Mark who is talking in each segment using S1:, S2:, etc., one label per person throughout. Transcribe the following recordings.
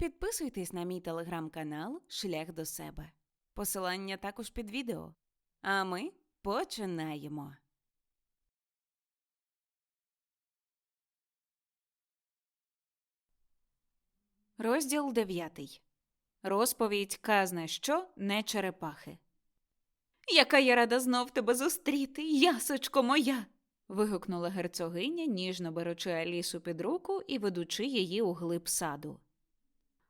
S1: підписуйтесь на мій телеграм-канал Шлях до себе. Посилання також під відео. А ми починаємо. Розділ 9. Розповідь казне що не черепахи. Яка я рада знов тебе зустріти, ясочко моя. вигукнула герцогиня, ніжно беручи Алісу під руку і ведучи її у глиб саду.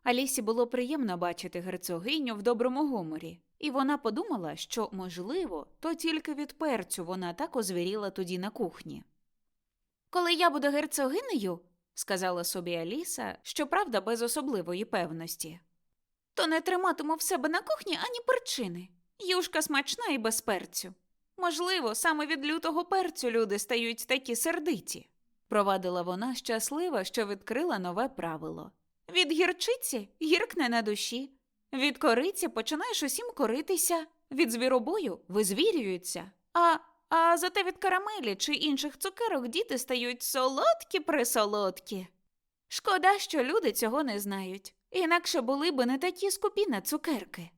S1: Алісі було приємно бачити герцогиню в доброму гуморі, і вона подумала, що, можливо, то тільки від перцю вона так озвіріла тоді на кухні. Коли я буду герцогинею, сказала собі Аліса, щоправда, без особливої певності, то не триматиму в себе на кухні ані перчини. Юшка смачна і без перцю. Можливо, саме від лютого перцю люди стають такі сердиті, провадила вона щаслива, що відкрила нове правило. Від гірчиці гіркне на душі, від кориці починаєш усім коритися, від звіробою визвірюються, а, а зате від карамелі чи інших цукерок діти стають солодкі присолодкі. Шкода, що люди цього не знають, інакше були би не такі скупі на цукерки.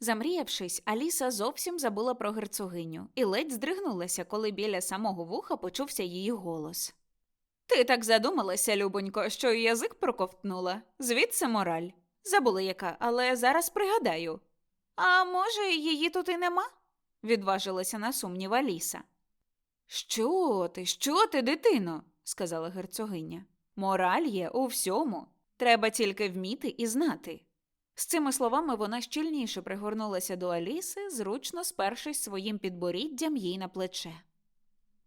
S1: Замріявшись, Аліса зовсім забула про герцогиню і ледь здригнулася, коли біля самого вуха почувся її голос. Ти так задумалася, любонько, що й язик проковтнула. Звідси мораль. Забула яка, але зараз пригадаю. А може, її тут і нема? відважилася на сумнів Аліса. Що ти, що ти, дитино? сказала герцогиня. Мораль є у всьому. Треба тільки вміти і знати. З цими словами вона щільніше пригорнулася до Аліси, зручно спершись своїм підборіддям їй на плече.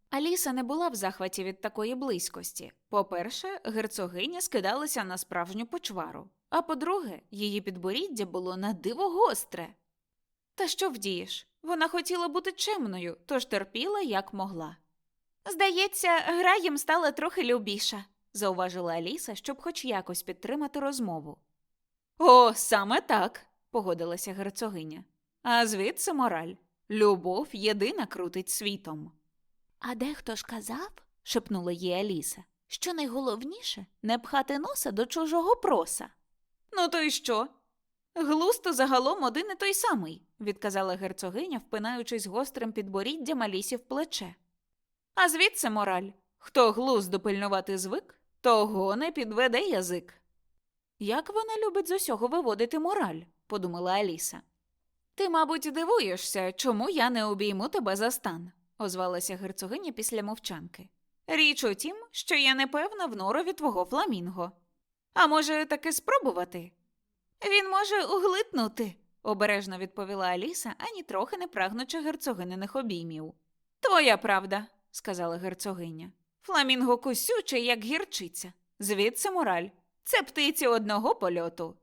S1: Аліса не була в захваті від такої близькості. По-перше, герцогиня скидалася на справжню почвару, а по-друге, її підборіддя було на диво гостре. Та що вдієш? Вона хотіла бути чемною, тож терпіла, як могла. Здається, гра їм стала трохи любіша, зауважила Аліса, щоб хоч якось підтримати розмову. О, саме так, погодилася герцогиня. А звідси мораль. Любов єдина крутить світом. А дехто ж казав, шепнула їй Аліса, що найголовніше не пхати носа до чужого проса. Ну, то й що? Глусто загалом один і той самий, відказала герцогиня, впинаючись гострим підборіддям Алісі в плече. А звідси мораль хто глуздо пильнувати звик, того не підведе язик. Як вона любить з усього виводити мораль, подумала Аліса. Ти, мабуть, дивуєшся, чому я не обійму тебе за стан, озвалася герцогиня після мовчанки. Річ у тім, що я не певна в норові твого фламінго. А може, таки спробувати? Він може углитнути, обережно відповіла Аліса, ані трохи не прагнучи герцогининих обіймів. Твоя правда, сказала герцогиня. Фламінго кусючий, як гірчиця. Звідси мораль. Це птиці одного польоту.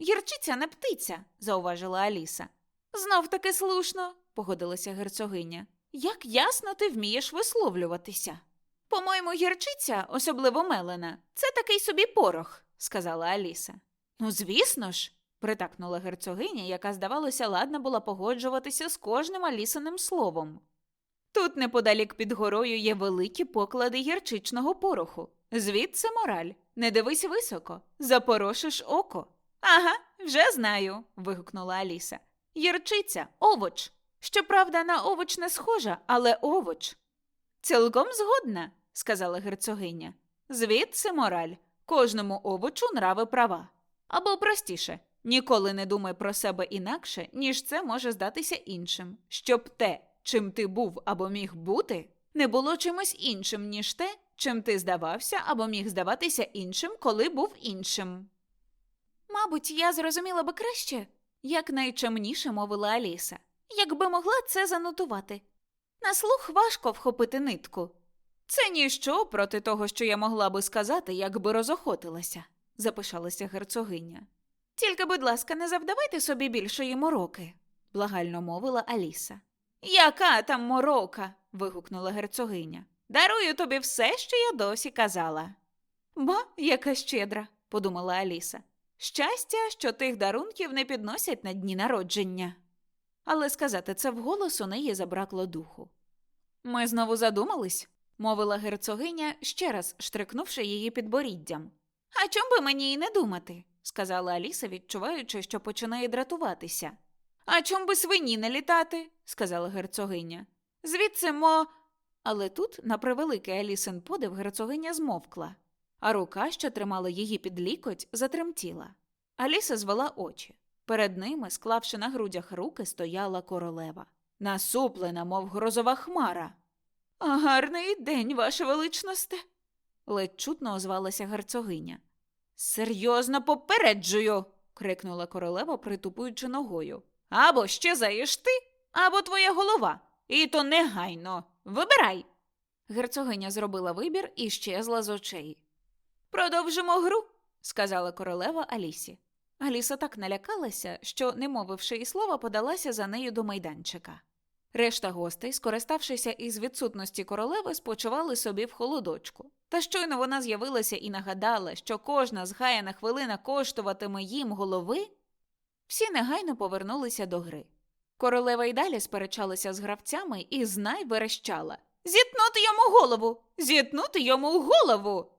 S1: Гірчиця не птиця, зауважила Аліса. Знов таки слушно, погодилася герцогиня. Як ясно ти вмієш висловлюватися. По-моєму, гірчиця, особливо мелена, це такий собі порох, сказала Аліса. Ну, звісно ж, притакнула герцогиня, яка, здавалося, ладна була погоджуватися з кожним Алісиним словом. Тут неподалік під горою є великі поклади гірчичного пороху. Звідси мораль. Не дивись високо, запорошиш око. Ага, вже знаю. вигукнула Аліса. Гірчиця, овоч. Щоправда, на овоч не схожа, але овоч. Цілком згодна, сказала герцогиня. Звідси мораль. Кожному овочу нрави права. Або простіше, ніколи не думай про себе інакше, ніж це може здатися іншим, щоб те, чим ти був або міг бути, не було чимось іншим, ніж те, чим ти здавався або міг здаватися іншим, коли був іншим. Мабуть, я зрозуміла би краще, як найчемніше мовила Аліса, якби могла це занотувати. На слух важко вхопити нитку. Це ніщо проти того, що я могла би сказати, якби розохотилася, запишалася герцогиня. Тільки, будь ласка, не завдавайте собі більшої мороки, благально мовила Аліса. Яка там морока? вигукнула герцогиня. Дарую тобі все, що я досі казала. Ба, яка щедра, подумала Аліса. Щастя, що тих дарунків не підносять на дні народження. Але сказати це вголос у неї забракло духу. Ми знову задумались, мовила герцогиня, ще раз штрикнувши її підборіддям. А чом би мені й не думати? сказала Аліса, відчуваючи, що починає дратуватися. А чом би свині не літати? сказала герцогиня. Звідси мо. Але тут, на превеликий Алісин подив, герцогиня змовкла, а рука, що тримала її під лікоть, затремтіла. Аліса звела очі. Перед ними, склавши на грудях руки, стояла королева, насуплена, мов грозова хмара. Гарний день, ваше величносте, ледь чутно озвалася герцогиня. Серйозно попереджую. крикнула королева, притупуючи ногою. Або щезаєш ти, або твоя голова. І то негайно. Вибирай. Герцогиня зробила вибір і щезла з очей. Продовжимо гру, сказала королева Алісі. Аліса так налякалася, що, не мовивши і слова, подалася за нею до майданчика. Решта гостей, скориставшися із відсутності королеви, спочивали собі в холодочку. Та щойно вона з'явилася і нагадала, що кожна згаяна хвилина коштуватиме їм голови, всі негайно повернулися до гри. Королева й далі сперечалася з гравцями і знай верещала Зітнути йому голову! Зітнути йому голову!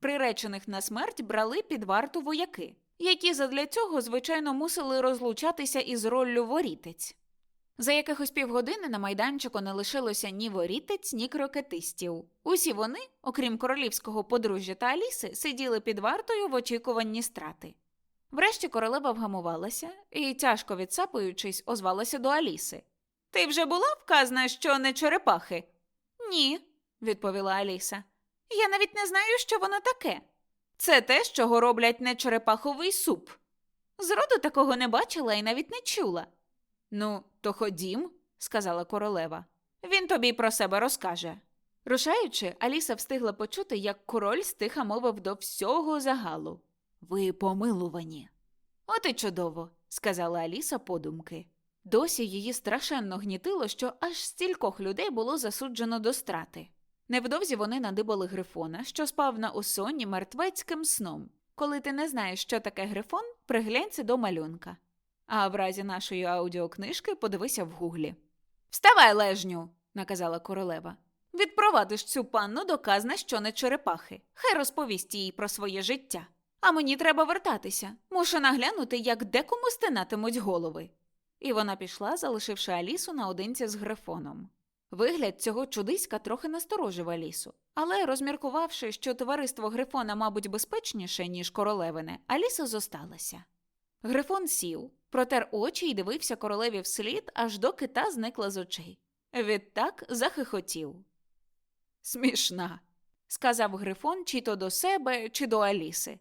S1: Приречених на смерть брали під варту вояки, які задля цього, звичайно, мусили розлучатися із роллю ворітець. За якихось півгодини на майданчику не лишилося ні ворітець, ні крокетистів. Усі вони, окрім королівського подружжя та Аліси, сиділи під вартою в очікуванні страти. Врешті королева вгамувалася і, тяжко відсапуючись, озвалася до Аліси. Ти вже була вказана, що не черепахи? Ні, відповіла Аліса. Я навіть не знаю, що воно таке. Це те, з чого роблять не черепаховий суп. Зроду такого не бачила і навіть не чула. Ну, то ходім, сказала королева. Він тобі про себе розкаже. Рушаючи, Аліса встигла почути, як король стиха мовив до всього загалу. Ви помилувані. От і чудово, сказала Аліса подумки. Досі її страшенно гнітило, що аж стількох людей було засуджено до страти. Невдовзі вони надибали грифона, що спав на осонні мертвецьким сном. Коли ти не знаєш, що таке грифон, приглянься до малюнка. А в разі нашої аудіокнижки подивися в гуглі. Вставай, лежню, наказала королева. Відпровадиш цю панну до казна, що не черепахи. Хай розповість їй про своє життя. А мені треба вертатися. Мушу наглянути, як декому стинатимуть голови. І вона пішла, залишивши Алісу наодинці з грифоном. Вигляд цього чудиська трохи насторожив Алісу, але, розміркувавши, що товариство Грифона, мабуть, безпечніше, ніж королевине, Аліса зосталася. Грифон сів, протер очі і дивився королеві вслід, аж доки та зникла з очей. Відтак захихотів. Смішна, сказав Грифон чи то до себе, чи до Аліси.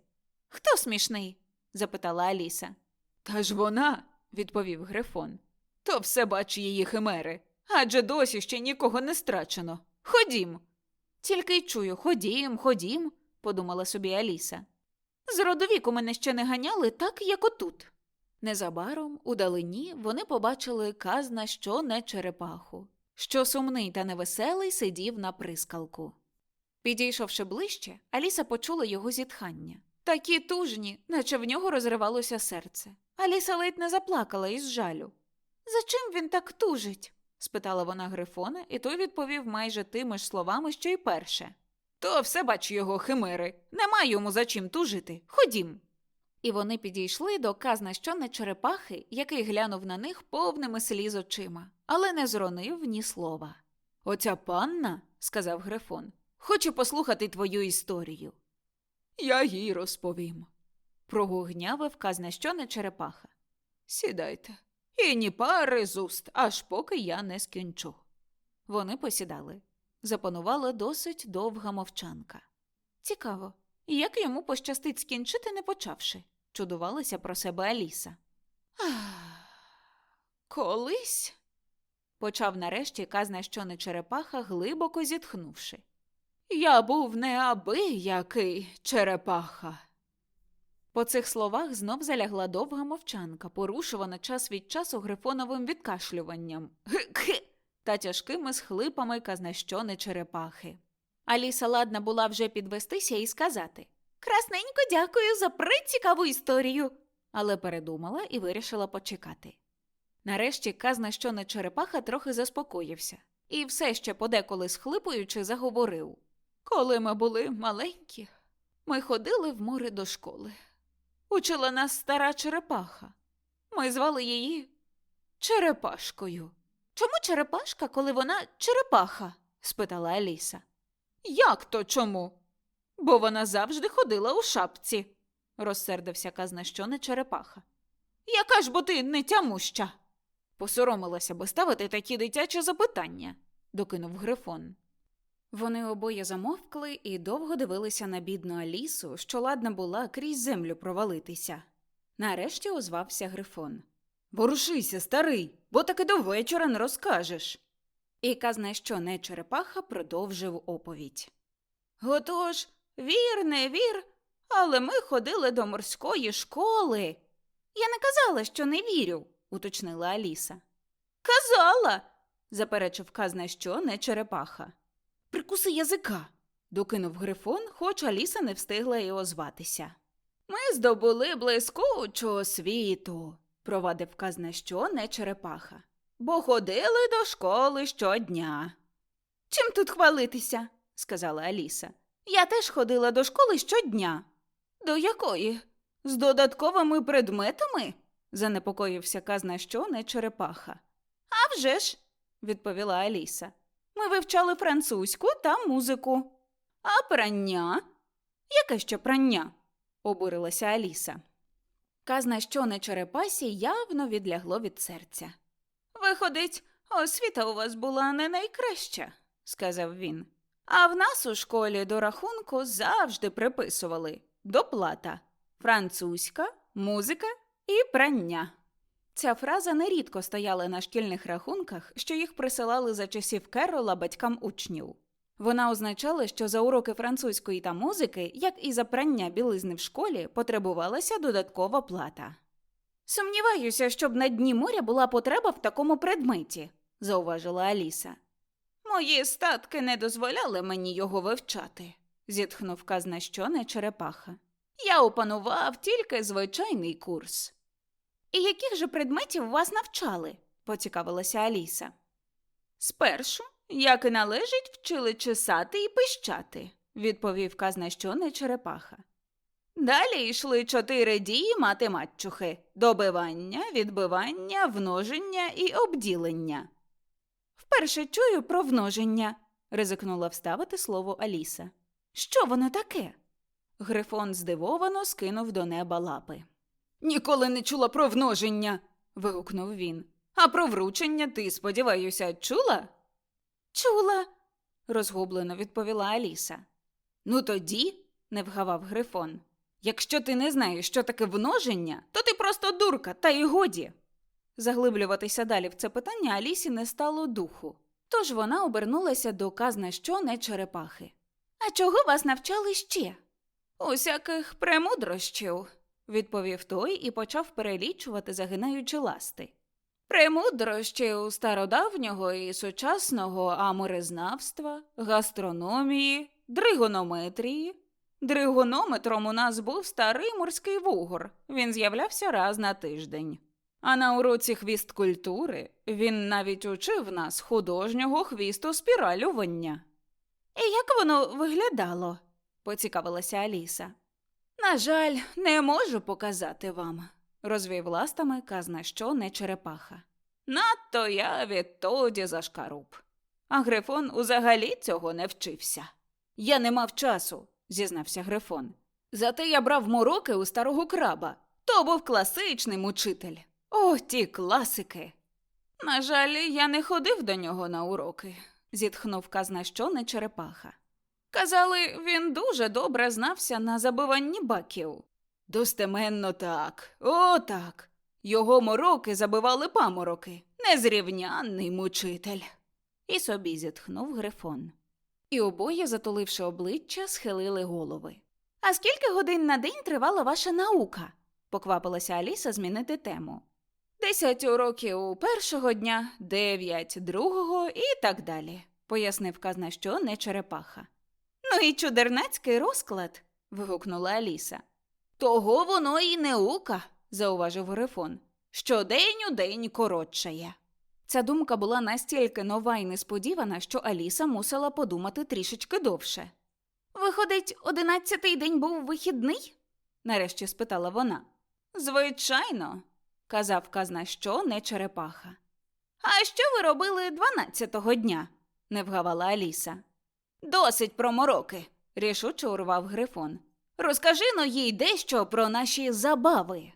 S1: Хто смішний? запитала Аліса. Та ж вона, відповів Грифон. То все бачу її химери. Адже досі ще нікого не страчено. Ходім. Тільки й чую ходім, ходім, подумала собі Аліса. З родовіку мене ще не ганяли так, як отут. Незабаром, у далині, вони побачили казна, що не черепаху, що сумний та невеселий сидів на прискалку. Підійшовши ближче, Аліса почула його зітхання. Такі тужні, наче в нього розривалося серце. Аліса ледь не заплакала із жалю. За чим він так тужить? Спитала вона Грифона, і той відповів майже тими ж словами, що й перше. То все бачу його химери. Нема йому за чим тужити. Ходім. І вони підійшли до казна що не черепахи, який глянув на них повними сліз очима, але не зронив ні слова. Оця панна, сказав Грифон, хочу послухати твою історію. Я їй розповім. Прогугнявив казна що не черепаха. Сідайте. І ні пари з уст, аж поки я не скінчу. Вони посідали. Запанувала досить довга мовчанка. Цікаво, як йому пощастить скінчити, не почавши, чудувалася про себе Аліса. Ах, колись, почав нарешті казна що не черепаха, глибоко зітхнувши. Я був неабиякий черепаха. По цих словах знов залягла довга мовчанка, порушувана час від часу грифоновим відкашлюванням «Гх-гх» та тяжкими схлипами казнащони черепахи. Аліса ладна була вже підвестися і сказати Красненько дякую за прицікаву історію. Але передумала і вирішила почекати. Нарешті казна, не черепаха, трохи заспокоївся, і все ще подеколи схлипуючи, заговорив Коли ми були маленькі, ми ходили в море до школи. Учила нас стара черепаха. Ми звали її Черепашкою. Чому черепашка, коли вона черепаха? спитала Аліса. Як то чому? Бо вона завжди ходила у шапці, розсердився казна, що не черепаха. Яка ж бо ти не тямуща? Посоромилася би ставити такі дитячі запитання, докинув Грифон. Вони обоє замовкли і довго дивилися на бідну Алісу, що ладна була крізь землю провалитися. Нарешті озвався Грифон. Ворушися, старий, бо таки до вечора не розкажеш. І казна, що не черепаха, продовжив оповідь. Отож, вір, не вір, але ми ходили до морської школи. Я не казала, що не вірю, уточнила Аліса. Казала, заперечив казна, що не черепаха. Прикуси язика, докинув Грифон, хоч Аліса не встигла й озватися. Ми здобули блискучу освіту, провадив казна, що не черепаха, бо ходили до школи щодня. Чим тут хвалитися? сказала Аліса. Я теж ходила до школи щодня. До якої? З додатковими предметами? занепокоївся казна, що не черепаха. «А вже ж», – відповіла Аліса. Ми вивчали французьку та музику. А прання? Яке ще прання? обурилася Аліса. Казна, що не черепасі, явно відлягло від серця. Виходить, освіта у вас була не найкраща, сказав він. А в нас у школі до рахунку завжди приписували доплата французька, музика і прання. Ця фраза нерідко стояла на шкільних рахунках, що їх присилали за часів Керола батькам учнів. Вона означала, що за уроки французької та музики, як і за прання білизни в школі, потребувалася додаткова плата. Сумніваюся, щоб на дні моря була потреба в такому предметі, зауважила Аліса. Мої статки не дозволяли мені його вивчати, зітхнув казна що не черепаха. Я опанував тільки звичайний курс. І яких же предметів вас навчали? поцікавилася Аліса. Спершу, як і належить, вчили чесати і пищати, відповів казна що не черепаха. Далі йшли чотири дії мати-матчухи добивання, відбивання, вноження і обділення. Вперше чую про вноження, ризикнула вставити слово Аліса. Що воно таке? Грифон здивовано скинув до неба лапи. Ніколи не чула про вноження. вигукнув він. А про вручення ти, сподіваюся, чула? Чула, розгублено відповіла Аліса. Ну тоді, не вгавав Грифон. Якщо ти не знаєш, що таке вноження, то ти просто дурка, та й годі. Заглиблюватися далі в це питання Алісі не стало духу, тож вона обернулася до казна що не черепахи. А чого вас навчали ще? Усяких премудрощів, відповів той і почав перелічувати, загинаючи ласти. Премудрощів стародавнього і сучасного амурезнавства, гастрономії, дригонометрії. Дригонометром у нас був старий морський вугор. Він з'являвся раз на тиждень. А на уроці хвіст культури він навіть учив нас художнього хвісту спіралювання. І як воно виглядало? поцікавилася Аліса. На жаль, не можу показати вам, розвів ластами казна що не черепаха. Надто я відтоді зашкаруб. А Грифон узагалі цього не вчився. Я не мав часу, зізнався Грифон. Зате я брав мороки у старого краба. То був класичний мучитель. О, ті класики. На жаль, я не ходив до нього на уроки, зітхнув казна що не черепаха. Казали, він дуже добре знався на забиванні баків. Достеменно так, о так. Його мороки забивали памороки, незрівнянний мучитель. І собі зітхнув Грифон. І обоє, затуливши обличчя, схилили голови. А скільки годин на день тривала ваша наука? поквапилася Аліса змінити тему. Десять уроків першого дня, дев'ять другого і так далі, пояснив казна, що не черепаха. Ну і чудернацький розклад. вигукнула Аліса. Того воно і неука, зауважив Грифон. Щодень у день коротшає. Ця думка була настільки нова і несподівана, що Аліса мусила подумати трішечки довше. Виходить, одинадцятий день був вихідний? нарешті спитала вона. Звичайно, казав казна, що не черепаха. А що ви робили дванадцятого дня? не вгавала Аліса. Досить про мороки, рішуче урвав Грифон. Розкажи но їй дещо про наші забави.